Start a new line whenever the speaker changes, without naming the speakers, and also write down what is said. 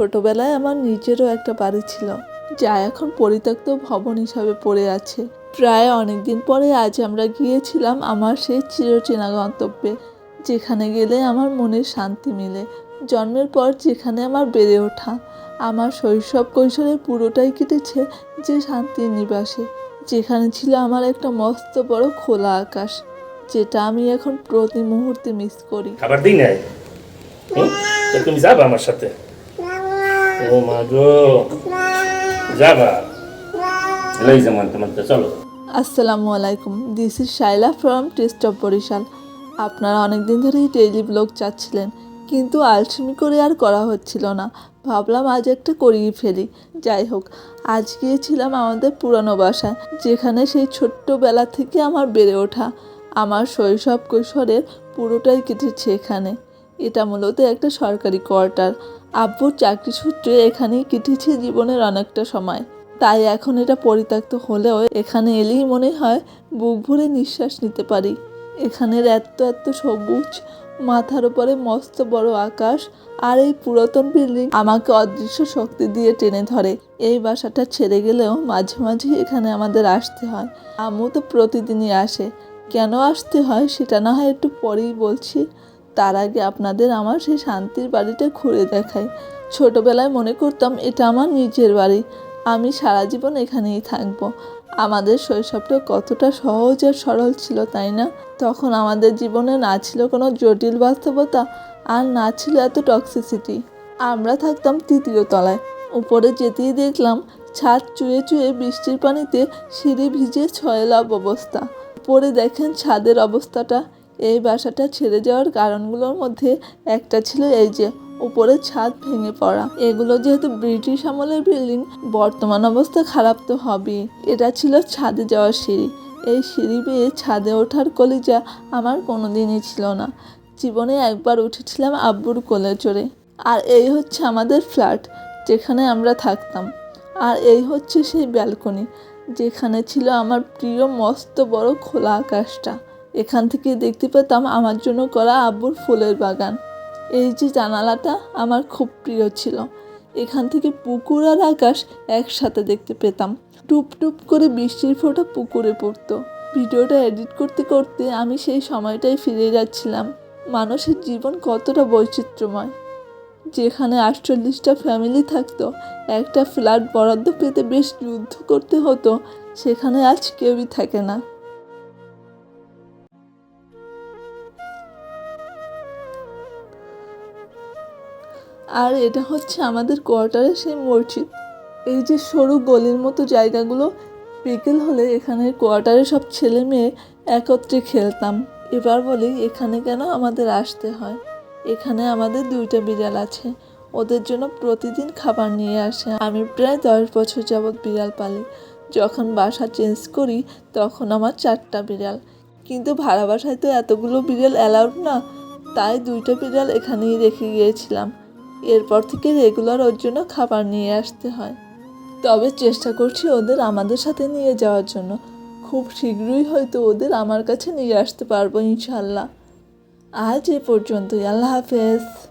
ছোটবেলায় আমার নিজেরও একটা বাড়ি ছিল, যা এখন পরিত্যক্ত ভবন হিসাবে পড়ে আছে। প্রায় অনেক দিন পরে আজ আমরা গিয়েছিলাম আমার সেই চিরচেনা গন্তব্যে, যেখানে গেলে আমার মনের শান্তি মিলে। জন্মের পর যেখানে আমার বেড়ে ওঠা, আমার শৈশব কৈশোরের পুরোটাই কেটেছে যে শান্তির নিবাসে, যেখানে ছিল আমার একটা মস্ত বড় খোলা আকাশ, যেটা আমি এখন প্রতি মুহূর্তে মিস করি।
খাবার দিই নাই? তুমি যাবা আমার সাথে।
আসসালামু আলাইকুম this is Shaila from taste of Barishal আপনারা অনেক দিন ধরেই ডেইলি ব্লগ চাচ্ছিলেন, কিন্তু আলসেমি করে আর করা হচ্ছিল না। ভাবলাম আজ একটা করিয়ে ফেলি। যাই হোক, আজ গিয়েছিলাম আমাদের পুরানো বাসায়, যেখানে সেই ছোট্টবেলা থেকে আমার বেড়ে ওঠা। আমার শৈশব কৈশোরের পুরোটাই কেটেছে এখানে। এটা মূলত একটা সরকারি কোয়ার্টার। আব্বুর চাকরি সূত্রে এখানেই কেটেছে জীবনের অনেকটা সময়। তাই এখন এটা পরিত্যক্ত হলেও এখানে এলেই মনে হয় বুক ভরে নিঃশ্বাস নিতে পারি। এখানের এত এত সবুজ, মাথার উপরে মস্ত বড় আকাশ আর এই পুরাতন বিল্ডিং আমাকে অদৃশ্য শক্তি দিয়ে টেনে ধরে। এই বাসাটা ছেড়ে গেলেও মাঝে মাঝে এখানে আমাদের আসতে হয়। আম্মু তো প্রতিদিনই আসে। কেন আসতে হয় সেটা না হয় একটু পরেই বলছি। তার আগে আপনাদের আমার সেই শান্তির বাড়িটা ঘুরে দেখাই। ছোটবেলায় মনে করতাম এটা আমার নিজের বাড়ি। আমি সারা জীবন এখানেই থাকব। আমাদের শৈশবটা কতটা সহজ আর সরল ছিল, তাই না? তখন আমাদের জীবনে না ছিল কোনো জটিল বাস্তবতা আর না ছিল এত টক্সিসিটি আমরা থাকতাম তৃতীয় তলায়। উপরে যেতেই দেখলাম ছাদ চুয়ে চুয়ে বৃষ্টির পানিতে সিঁড়ি ভিজে ছয়লাভ অবস্থা। পরে দেখেন ছাদের অবস্থাটা। এই বাসাটা ছেড়ে যাওয়ার কারণগুলোর মধ্যে একটা ছিল এই যে, উপরে ছাদ ভেঙে পড়া। এগুলো যেহেতু ব্রিটিশ আমলের বিল্ডিং, বর্তমান অবস্থা খারাপ তো হবেই। এটা ছিল ছাদে যাওয়ার সিঁড়ি। এই সিঁড়ি বেয়ে ছাদে ওঠার কলিজা আমার কোনোদিনই ছিল না। জীবনে একবার উঠেছিলাম আব্বুর কোলে চড়ে। আর এই হচ্ছে আমাদের ফ্ল্যাট, যেখানে আমরা থাকতাম। আর এই হচ্ছে সেই ব্যালকনি, যেখানে ছিল আমার প্রিয় মস্ত বড় খোলা আকাশটা। এখান থেকে দেখতে পেতাম আমার জন্য করা আব্বুর ফুলের বাগান। এই যে জানালাটা আমার খুব প্রিয় ছিল। এখান থেকে পুকুর আর আকাশ একসাথে দেখতে পেতাম। টুপ টুপ করে বৃষ্টির ফোঁটা পুকুরে পড়তো। ভিডিওটা এডিট করতে করতে আমি সেই সময়টাই ফিরে যাচ্ছিলাম। মানুষের জীবন কতটা বৈচিত্র্যময়। যেখানে আটচল্লিশটা ফ্যামিলি থাকতো, একটা ফ্ল্যাট বরাদ্দ পেতে বেশ যুদ্ধ করতে হতো, সেখানে আজ কেউই থাকে না। আর এটা হচ্ছে আমাদের কোয়ার্টারের সেই মসজিদ। এই যে সরু গলির মতো জায়গাগুলো, বিকেল হলে এখানে কোয়ার্টারে সব ছেলে মেয়ে একত্রে খেলতাম। এবার বলি, এখানে কেন আমাদের আসতে হয়? এখানে আমাদের দুইটা বিড়াল আছে। ওদের জন্য প্রতিদিন খাবার নিয়ে আসে। আমি প্রায় দশ বছর যাবৎ বিড়াল পালি। যখন বাসা চেঞ্জ করি, তখন আমার চারটা বিড়াল। কিন্তু ভাড়া বাসায় তো এতগুলো বিড়াল অ্যালাউড না, তাই দুইটা বিড়াল এখানেই রেখে গিয়েছিলাম। এরপর থেকে রেগুলার ওর জন্য খাবার নিয়ে আসতে হয়। তবে চেষ্টা করছি ওদের আমাদের সাথে নিয়ে যাওয়ার জন্য। খুব শীঘ্রই হয়তো ওদের আমার কাছে নিয়ে আসতে পারব ইনশাল্লাহ। আজ এ পর্যন্তই, আল্লাহ হাফেজ।